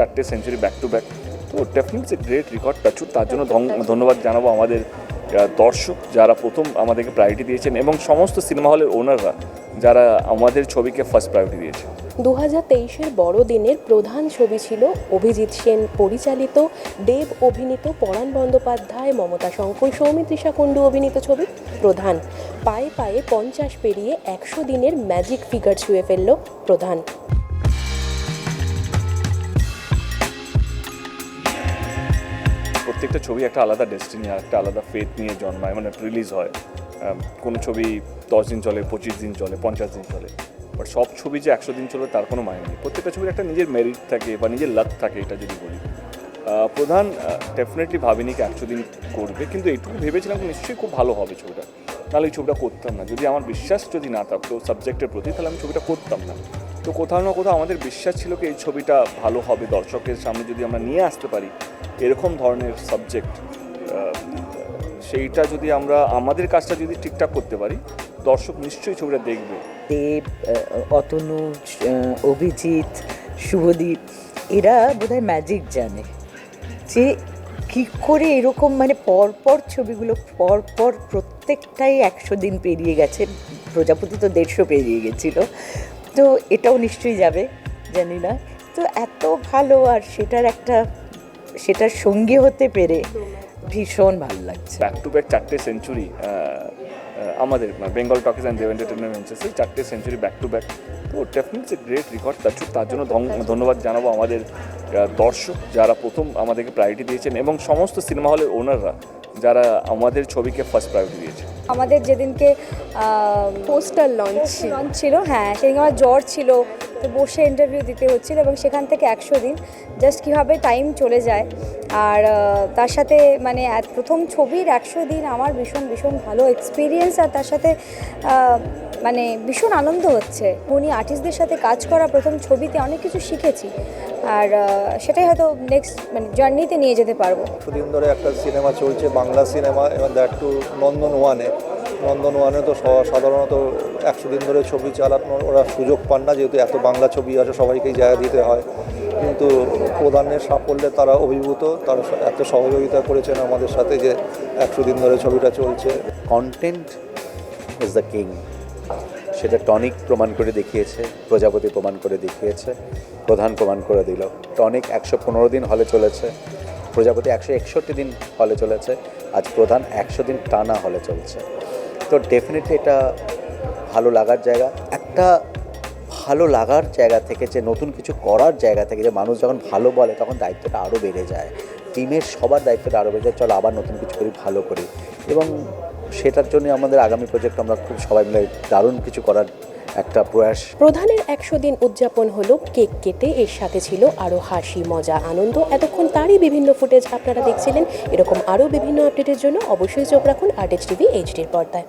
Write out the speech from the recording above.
চারটে century back to back তো definitely great record টাচুর তার জন্য ধন্যবাদ জানাব আমাদের দর্শক যারা প্রথম আমাদেরকে প্রায়োরিটি দিয়েছেন এবং সমস্ত সিনেমা হলের ওনাররা যারা আমাদের ছবিকে ফার্স্ট প্রায়োরিটি দিয়েছে। দু হাজার তেইশের বড়দিনের প্রধান ছবি ছিল অভিজিৎ সেন পরিচালিত, দেব অভিনীত পরাণ বন্দ্যোপাধ্যায়, মমতা শঙ্কর সৌমিত্রিষা কুণ্ডু অভিনীত ছবি প্রধান। পায়ে পায়ে পঞ্চাশ পেরিয়ে একশো দিনের ম্যাজিক ফিগার ছুঁয়ে ফেলল প্রধান। প্রত্যেকটা ছবি একটা আলাদা ডেস্টিনি একটা আলাদা ফেথ নিয়ে জন্মায় মানে রিলিজ হয়। কোনো ছবি দশ দিন চলে, পঁচিশ দিন চলে, পঞ্চাশ দিন চলে। বাট সব ছবি যে একশো দিন চলে, তার কোনো মানে নেই। প্রত্যেকটা ছবির একটা নিজের মেরিট থাকে বা নিজের লাক থাকে, এটা যদি বলি। প্রধান ডেফিনেটলি ভাবিনি কি একশো দিন করবে, কিন্তু এইটুকু ভেবেছিলাম নিশ্চয়ই খুব ভালো হবে ছবিটা। নাহলে এই ছবিটা করতাম না। যদি আমার বিশ্বাস যদি না থাকতো সাবজেক্টের প্রতি, তাহলে আমি ছবিটা করতাম না। তো কোথাও না কোথাও আমাদের বিশ্বাস ছিল কি এই ছবিটা ভালো হবে, দর্শকের সামনে যদি আমরা নিয়ে আসতে পারি এরকম ধরনের সাবজেক্ট সেইটা যদি আমরা, আমাদের কাজটা যদি ঠিকঠাক করতে পারি, দর্শক নিশ্চয়ই ছবিটা দেখবে। দেব অতনু অভিজিৎ, শুভদীপ, এরা বোধহয় ম্যাজিক জানে। যে কী করে এরকম মানে পরপর ছবিগুলো, পরপর প্রত্যেকটাই একশো দিন পেরিয়ে গেছে, প্রজাপতি তো দেড়শো পেরিয়ে গেছিল। তো এটাও নিশ্চয়ই যাবে, জানি না। তো এত ভালো আর সেটার একটা, সেটার সঙ্গী হতে পেরে ভীষণ ভালো লাগছে। ব্যাক টু ব্যাক চারটে সেঞ্চুরি আমাদের বেঙ্গল টকিজ অ্যান্ড দেব এন্টারটেনমেন্টসে চারটে সেঞ্চুরি ব্যাক টু ব্যাক তো ডেফিনেটলি গ্রেট রেকর্ড তার তার জন্য ধন- ধন্যবাদ জানাব আমাদের দর্শক যারা প্রথম আমাদেরকে প্রায়োরিটি দিয়েছেন এবং সমস্ত সিনেমা হলের ওনাররা যারা আমাদের ছবিকে ফার্স্ট প্রায়োরিটি দিয়েছে। আমাদের যেদিনকে পোস্টার লঞ্চ লঞ্চ ছিল। হ্যাঁ সেদিন আমার জ্বর ছিল। তো বসে ইন্টারভিউ দিতে হচ্ছিল এবং সেখান থেকে একশো দিন। জাস্ট কীভাবে টাইম চলে যায়। আর তার সাথে মানে প্রথম ছবির একশো দিন আমার ভীষণ ভীষণ ভালো এক্সপিরিয়েন্স আর তার সাথে মানে ভীষণ আনন্দ হচ্ছে। উনি আর্টিস্টদের সাথে কাজ করা প্রথম ছবিতে অনেক কিছু শিখেছি। আর সেটাই হয়তো নেক্সট মানে জার্নিতে নিয়ে যেতে পারব। কিছুদিন ধরে একটা সিনেমা চলছে, বাংলা সিনেমা এবং দ্যাট টু নন্দন ওয়ানে নন্দন ওয়ানে তো সাধারণত একশো দিন ধরে ছবি চালানোর ওরা সুযোগ পান না, যেহেতু এত বাংলা ছবি আছে, সবাইকেই জায়গা দিতে হয়। কিন্তু প্রধানের সাফল্যে তারা অভিভূত, তারা এত সহযোগিতা করেছেন আমাদের সাথে যে একশো দিন ধরে ছবিটা চলছে। কন্টেন্ট ইজ দ্য কিং সেটা টনিক প্রমাণ করে দেখিয়েছে, প্রজাপতি প্রমাণ করে দেখিয়েছে, প্রধান প্রমাণ করে দিল। টনিক একশো পনেরো দিন হলে চলেছে, প্রজাপতি একশো একষট্টি দিন হলে চলেছে, আজ প্রধান একশো দিন টানা হলে চলছে। তো ডেফিনেটলি এটা ভালো লাগার জায়গা। একটা ভালো লাগার জায়গা থেকে যে, নতুন কিছু করার জায়গা থেকে যে, মানুষ যখন ভালো বলে, তখন দায়িত্বটা আরও বেড়ে যায়। টিমের সবার দায়িত্বটা আরও বেড়ে যায়, চলো আবার নতুন কিছু করি, ভালো করি। এবং সেটার জন্য আমাদের আগামী প্রজেক্ট আমরা খুব সবাই মিলে দারুণ কিছু করার একটা প্রয়াস। প্রধানের একশো দিন উদযাপন হলো, কেক কেটে এর সাথে ছিল আরও হাসি, মজা, আনন্দ। এতক্ষণ তারই বিভিন্ন ফুটেজ আপনারা দেখছিলেন। এরকম আরও বিভিন্ন আপডেটের জন্য অবশ্যই চোখ রাখুন আর্টেজ টিভি এইচডির পর্দায়।